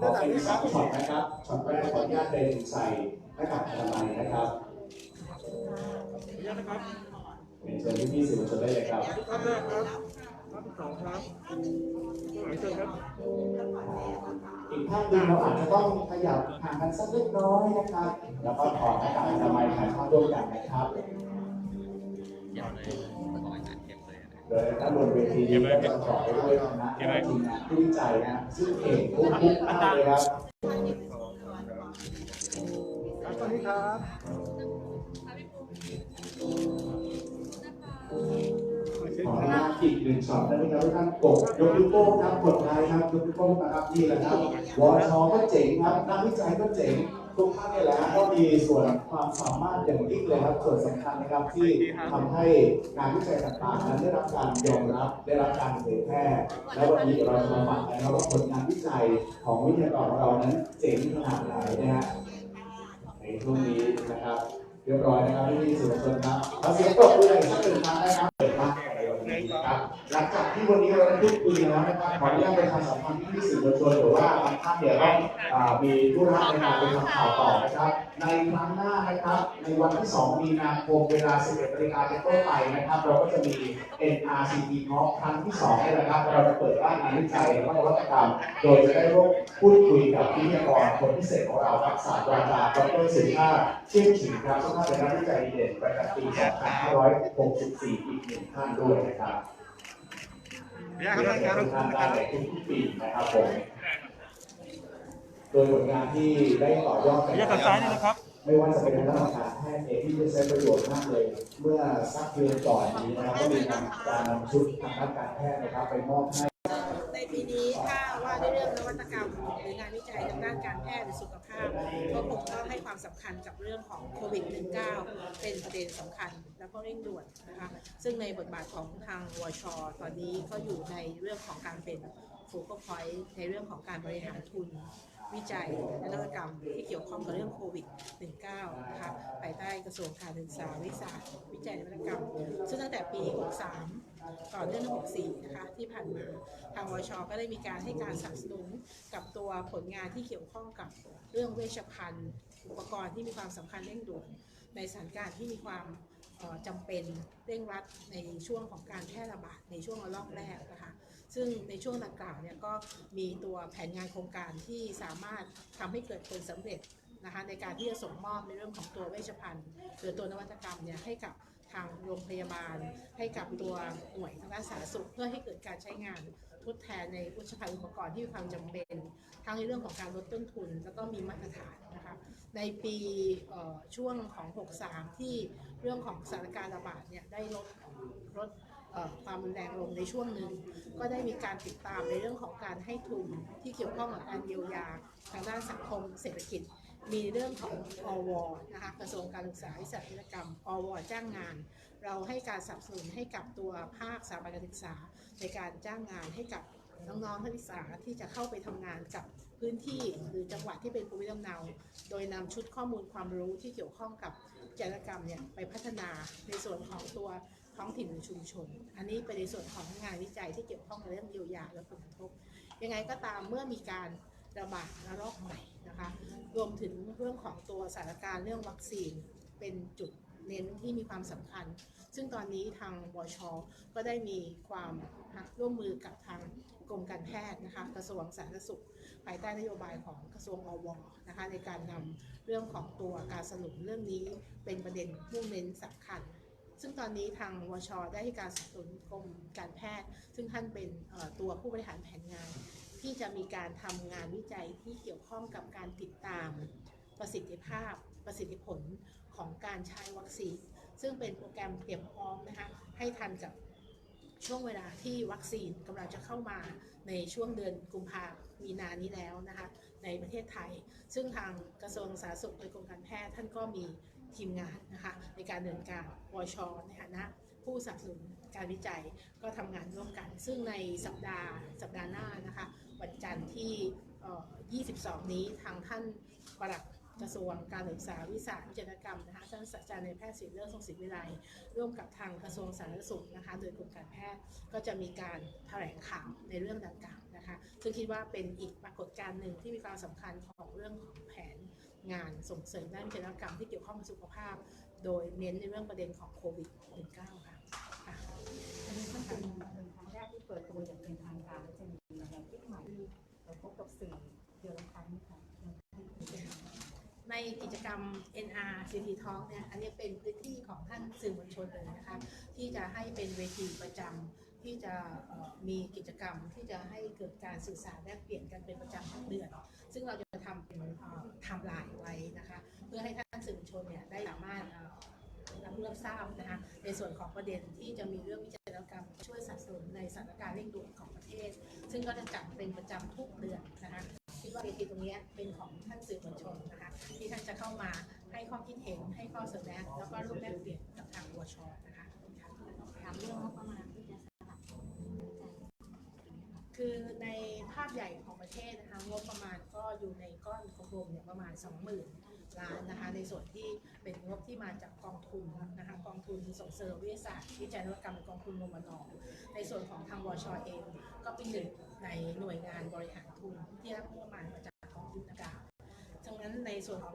ขอเป็นสองช็อตนะครับช็อตแรกขออนุญาตเป็นใส่หน้ากากอนามัยนะครับขออนุญาตนะครับเป็นเชิญพี่ๆสื่อมวลชนได้เลยครับภาพแรกครับภาพสองครับหลังเชิญครับ อีกท่านหนึ่งเราอาจจะต้องขยับห่างกันสักเล็กน้อยนะครับ แล้วก็ถอดหน้ากากอนามัยถ่ายภาพร่วมกันนะครับ เลยนะโดยด้านบนเวทีนี้ก็จะประกอไปด้วยคณะทีมงานผู้วิจัยนะซึ่งเก่งทุกทุกท่านเลยครับ สวัสดีครับ ช็อตได้ไหมครับทุกท่านกดยกนิ้วโป้งครับกดไลค์ครับยกนิ้วโป้งนะครับนี่แหละครับวอชก็เจ๋งครับนักวิจัยก็เจ๋งทุกท่านนี่แหละก็มีส่วนความสามารถอย่างยิ่งเลยครับส่วนสำคัญนะครับที่ทำให้งานวิจัยต่างๆนั้นได้รับการยอมรับได้รับการเผยแพร่และวันนี้เราจะมาฟังกันนะครับว่าผลงานวิจัยของวิทยากรของเรานั้นเจ๋งขนาดไหนนะฮะในช่วงนี้นะครับ เรียบร้อยนะครับที่มีสื่อมวลชนครับขอเสียงปรบมืออีกสักหนึ่งครั้งนะครับ หลังจากที่วันนี้เราได้พูดคุยกันแล้วนะครับขออนุญาตประชาสัมพันธ์ที่สื่อมวลชนหรือว่าบางท่านเนี่ยวต้องมีธุระในการไปทำข่าวต่อนะครับ ในครั้งหน้านะครับ ในวันที่ 2 มีนาคมเวลา 11นาฬิกาเป็นต้นไปนะครับ เราก็จะมี NRCP Talk ครั้งที่ 2 นี่แหละครับ เราจะเปิดด้านงานวิจัยและนวัตกรรม โดยจะได้ร่วมพูดคุยกับวิทยากรคนพิเศษของเราครับศาสตราจารย์ดรสิริภาเชี่ยงฉิงครับซึ่งท่านเป็นนักวิจัยดีเด่นประจำปี 2564 อีกหนึ่งท่านด้วยนะครับ ขออนุญาตครับทุกท่านได้ทุกปีนะครับผมโดยผลงานที่ได้ต่อยอดขอกัอนนุญาตทางซ้ายนี่นะครับไม่ว่าจะเป็นด้านการแพทย์เองที่จะใช้ประโยชน์มากเลย เมื่อสักเดือนก่อนนี้นะครับก็มีการนำชุดทางด้านการแพทย์นะครับไปมอบให้ ปีนี้ถ้าว่าด้วยเรื่องนวัตกรรมหรืองานวิจัยทางด้านการแพทย์หรือสุขภาพก็คงต้องให้ความสำคัญกับเรื่องของโควิด -19 เป็นประเด็นสำคัญแล้วก็เร่งด่วนนะคะซึ่งในบทบาทของทางวช ตอนนี้ก็อยู่ในเรื่องของการเป็นโฟกัสพอยต์ในเรื่องของการบริหารทุนวิจัยและนวัตกรรมที่เกี่ยวข้องกับเรื่องโควิด -19 นะคะภายใต้กระทรวงการศึกษาวิชาวิจัยและนวัตกรรม ซึ่งตั้งแต่ปี 63 ก่อนเรื่อง64 นะคะที่ผ่านมา ทางวชก็ได้มีการให้การสนับสนุนกับตัวผลงานที่เกี่ยวข้องกับเรื่องเวชภัณฑ์ อุปกรณ์ที่มีความสำคัญเร่งด่วนในสถานการณ์ที่มีความเอ่อจำเป็นเร่งรัดในช่วงของการแพร่ระบาดในช่วงระลอกแรกนะคะ ซึ่งในช่วงดังกล่าวเนี่ยก็มีตัวแผนงานโครงการที่สามารถทำให้เกิดผลสำเร็จนะคะในการที่จะส่งมอบในเรื่องของตัวเวชภัณฑ์หรือตัวนวัตกรรมเนี่ยให้กับ ทางโรงพยาบาล ให้กับตัวหน่วยทางด้านสาธารณสุข เพื่อให้เกิดการใช้งานทดแทนในเวชภัณฑ์อุปกรณ์ที่มีความจำเป็น ทั้งในเรื่องของการลดต้นทุน แล้วก็มีมาตรฐานนะคะในปีช่วงของ 63 ที่เรื่องของสถานการณ์ระบาดเนี่ยได้ลดลดความรุนแรงลงในช่วงหนึ่ง ก็ได้มีการติดตามในเรื่องของการให้ทุนที่เกี่ยวข้องกับการเยียวยาทางด้านสังคมเศรษฐกิจ มีเรื่องของอวนะคะกระทรวงการศึกษาวิชากิจกรรมอวจ้างงาน เราให้การสนับสนุนให้กับตัวภาคสถาบันการศึกษาในการจ้างงานให้กับน้องๆนักศึกษาที่จะเข้าไปทำงานกับพื้นที่หรือจังหวัดที่เป็นภูมิลำเนา โดยนำชุดข้อมูลความรู้ที่เกี่ยวข้องกับกิจกรรมเนี่ยไปพัฒนาในส่วนของตัวท้องถิ่นหรือชุมชน อันนี้เป็นในส่วนของงานวิจัยที่เกี่ยวข้องกับเรื่องเยียวยาและผลกระทบ ยังไงก็ตามเมื่อมีการ ระบาดระลอกใหม่นะคะรวมถึงเรื่องของตัวสถานการณ์เรื่องวัคซีนเป็นจุดเน้นที่มีความสำคัญ ซึ่งตอนนี้ทางวชก็ได้มีความร่วมมือกับทางกรมการแพทย์นะคะกระทรวงสาธารณสุข ภายใต้นโยบายของกระทรวงอวนะคะในการนำเรื่องของตัวการสรุปเรื่องนี้เป็นประเด็นมุ่งเน้นสำคัญ ซึ่งตอนนี้ทางวช ได้ให้การสนับสนุนกรมการแพทย์ ซึ่งท่านเป็นตัวผู้บริหารแผนงาน ที่จะมีการทำงานวิจัยที่เกี่ยวข้องกับการติดตามประสิทธิภาพประสิทธิผลของการใช้วัคซีน ซึ่งเป็นโปรแกรมเตรียมพร้อมนะคะให้ทันกับช่วงเวลาที่วัคซีนกำลังจะเข้ามาในช่วงเดือนกุมภามีนานี้แล้วนะคะในประเทศไทย ซึ่งทางกระทรวงสาธารณสุขโดยกรมการแพทย์ท่านก็มีทีมงานนะคะในการดำเนินการวชในฐานะ ผู้สนับสนุนการวิจัยก็ทำงานร่วมกัน ซึ่งในสัปดาห์สัปดาห์หน้านะคะวันจันทร์ที่ 22 นี้ทางท่านปลัดกระทรวงการศึกษาวิชาวิจกรรมนะคะท่านศาสตราจารย์ในแพทย์ศิริเลิศทรงศิลป์วิไลร่วมกับทางกระทรวงสาธารณสุขนะคะ โดยกรมการแพทย์ก็จะมีการแถลงข่าวในเรื่องดังกล่าวนะคะ ซึ่งคิดว่าเป็นอีกปรากฏการณ์หนึ่งที่มีความสำคัญของเรื่องของแผนงานส่งเสริมด้านวิทยากรรมที่เกี่ยวข้องกับสุขภาพ โดยเน้นในเรื่องประเด็นของโควิด -19 ค่ะค่ะ อันนี้มันเป็นเป็นครั้งแรกที่เปิดตัวอย่างเป็นทางการและจะมีแนวคิดใหม่ที่เราพบกับสื่อเดือนละครั้งค่ะ ในกิจกรรม NR city Talk เนี่ยอันนี้เป็นพื้นที่ของท่านสื่อมวลชนเลยนะคะที่จะให้เป็นเวทีประจำที่จะมีกิจกรรมที่จะให้เกิดการสื่อสารแลกเปลี่ยนกันเป็นประจำทุกเดือน ซึ่งเราจะทำเป็นไทม์ไลน์ไว้นะคะเพื่อให้ท่านสื่อมวลชนเนี่ยได้สามารถรับรู้รับทราบนะคะในส่วนของประเด็นที่จะมีเรื่องวิจัยกรรมช่วยสนับสนุนในสถานการณ์เร่งด่วนของประเทศ ซึ่งก็จะจัดเป็นประจำทุกเดือนนะคะคิดว่าเวทีตรงนี้เป็นของท่านสื่อมวลชนนะคะ ที่ท่านจะเข้ามาให้ข้อคิดเห็นให้ข้อเสนอแนะแล้วก็ร่วมแลกเปลี่ยนกับทางวชนะคะถามเรื่องงบประมาณที่จะสนับสนุนคือในภาพใหญ่ของประเทศนะคะงบประมาณก็อยู่ในก้อนกลมๆเนี่ยประมาณ 20,000 ล้านนะคะในส่วนที่เป็นงบที่มาจากกองทุนนะคะกองทุนส่งเสริมวิทยาศาสตร์วิจัยนวัตกรรมกองทุนมมนในส่วนของทางวชเอง ก็เป็นหนึ่งในหน่วยงานบริหารทุนที่รับงบประมาณมาจากกองทุนอากาศ 跟那一座。